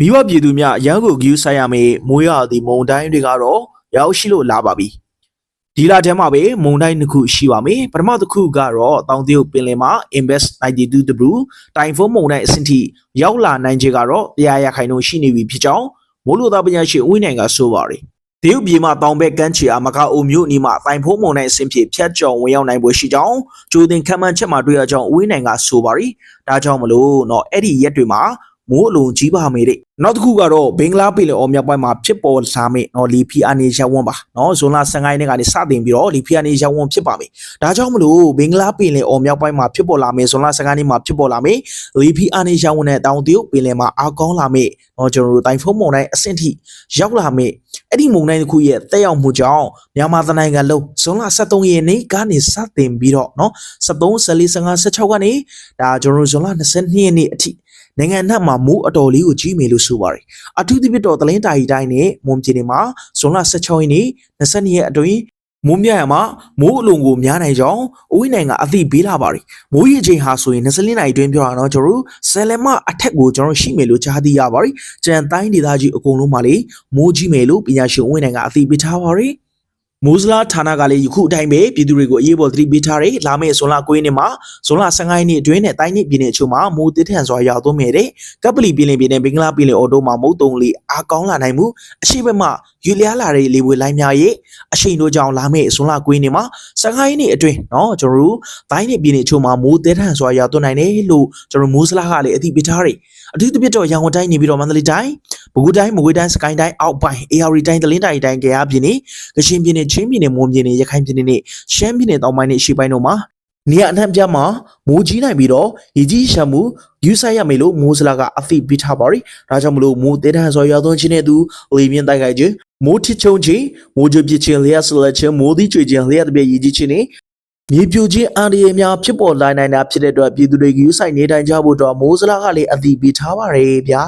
မိဘပြည်သူများရန်ကုန်ကူးဆိုင်ရမယ့်မိုးရသည့်မုံတိုင်းတွေကတော့ရောက်ရှိလို့လာပါပြီဒီလထဲမှာပဲမုံတိုင်းတစ်ခုရှိပါမယ်ပထမတစ်ခုကတော့တောင်တရုတ်ပင်လယ်မှာ Invest 92W တိုင်ဖုန်းမုံတိုင်းအဆင့်ထိရောက်လာနိုင်ခြေကတော့တရားရခိုင်နှုန်းရှိနေပြီဖြစ်ကြောင်းမိုးလေဝသပညာရှင်ဦးနိုင်ကဆိုပါတယ်တရုတ်ပြည်မှာတောင်ဘက်ကမ်းခြေအားမကအိုမျိုးအနီးမှာတိုင်ဖုန်းမုံတိုင်းအဆင့်ဖြစ်ဖြတ်ကျော်ဝင်ရောက်နိုင်ပွဲရှိကြောင်းကြိုတင်ခံမှန်းချက်မှာတွေ့ရကြောင်းဦးနိုင်ကဆိုပါတယ်ဒါကြောင့်မလို့เนาะအဲ့ဒီရက်တွေမှာ မိုးအလုံးကြီးပါမေတဲ့နောက်တစ်ခုကတော့ဘင်္ဂလားပင်လယ်အော်မြောက်ပိုင်းမှာဖြစ်ပေါ်လာမယ့်နော်လီဖီအနေရဝန်းပါနော်ဇွန်လ15ရက်နေ့ကနေစတင်ပြီးတော့လီဖီအနေရဝန်းဖြစ်ပါမယ်ဒါကြောင့်မလို့ဘင်္ဂလားပင်လယ်အော်မြောက်ပိုင်းမှာဖြစ်ပေါ်လာမယ့်ဇွန်လ15ရက်နေ့မှာဖြစ်ပေါ်လာမယ့်လီဖီအနေရဝန်းနဲ့တောင်တရုတ်ပင်လယ်မှာအားကောင်းလာမယ့်နော်ကျွန်တော်တို့တိုင်ဖုန်းမုန်တိုင်းအဆင့်ထိရောက်လာမယ့်အဲ့ဒီမုန်တိုင်းတစ်ခုရဲ့တက်ရောက်မှုကြောင့်မြန်မာသနိုင်ငံလုံးဇွန်လ23ရက်နေ့ကနေစတင်ပြီးတော့နော်73 14 15 16ကနေဒါကျွန်တော်တို့ဇွန်လ22ရက်နေ့အထိ နိုင်ငံနှံ့မှာမိုးအတော်လေးကိုကြီးမေလို့ဆိုပါတယ်အထူးသဖြင့်တော့တလင်းတာရီတိုင်းနဲ့မွန်ပြည်နယ်မှာဇွန်လ16ရက်နေ့22ရက်အတွင်းမိုးမြရမှာမိုးအလုံးကိုများနိုင်ကြောင်းအဝိနိုင်ငံအသိပေးလာပါတယ်မိုးရေချိန်ဟာဆိုရင်24နာရီအတွင်းပြောတာတော့ကျွန်တော်တို့ဆယ်လမအထက်ကိုကျွန်တော်ရှိမယ်လို့ကြားသိရပါတယ်ကြံတိုင်းဒေသကြီးအကုန်လုံးမှာလေမိုးကြီးမယ်လို့ပညာရှင်အဝိနိုင်ငံအသိပေးထားပါတယ် မိုးစလာဌာနကလည်းယခုအတိုင်းပဲပြည်သူတွေကိုအရေးပေါ်သတိပေးထားတယ်လာမယ့်ဇွန်လ9ရက်နေ့မှာဇွန်လ15ရက်နေ့အတွင်းနဲ့တိုင်းနှစ်ပြည်နယ်အချို့မှာမိုးတစ်ထန်စွာရောက်သွန်းမယ်တဲ့ ကပလီပြည်လင်ပြည်နယ်ဘင်္ဂလားပြည်လင်အော်တိုမှာမုတ်တုံလေးအားကောင်းလာနိုင်မှုအရှိဘက်မှယူလျားလာတဲ့လေပွေလိုင်းများရဲ့အရှိန်တို့ကြောင့်လာမယ့်ဇွန်လ9ရက်နေ့မှာ15ရက်နေ့အတွင်းเนาะကျွန်တော်တို့ဘိုင်းနဲ့ပြည်နယ်ချို့မှာမိုးတဲထန်စွာရောက်သွန်းနိုင်တယ်လို့ကျွန်တော်မိုးစလာကလည်းအသိပေးထားတယ်အထူးသဖြင့်တော့ရန်ကုန်တိုင်းနေပြီးတော့မန္တလေးတိုင်း ပဲခူးတိုင်းမကွေးတိုင်းစကိုင်းတိုင်းအောက်ပိုင်း AR တိုင်းတလင်းတိုင်းတိုင်းကြရပြည်နယ်ကချင်ပြည်နယ်ချင်းပြည်နယ်မွန်ပြည်နယ်ရခိုင်ပြည်နယ်နဲ့ရှမ်းပြည်နယ်တောင်ပိုင်းနဲ့ရှေ့ပိုင်းတို့မှာနေရာအနှံ့ပြမှာမိုးကြီးနိုင်ပြီးတော့ရေကြီးရှမ်းမှုယူဆိုင်ရမယ်လို့မိုးစလာကအသိပေးထားပါတယ်။ဒါကြောင့်မလို့မိုးတဲတန်းစွာရောက်သွန်းခြင်းနဲ့သူလေပြင်းတိုက်ခိုက်ခြင်းမိုးထစ်ချုံခြင်းမိုးကြပြစ်ခြင်းလျှက်ဆလက်ခြင်းမိုးသီးကျွေခြင်းလျှက်တပြည့်ရည်ကြီးခြင်းနဲ့မြေပြိုခြင်းအန္တရာယ်များဖြစ်ပေါ်လာနိုင်တာဖြစ်တဲ့အတွက်ပြည်သူတွေယူဆိုင်နေထိုင်ကြဖို့တော့မိုးစလာကလည်းအသိပေးထားပါတယ်ဗျာ။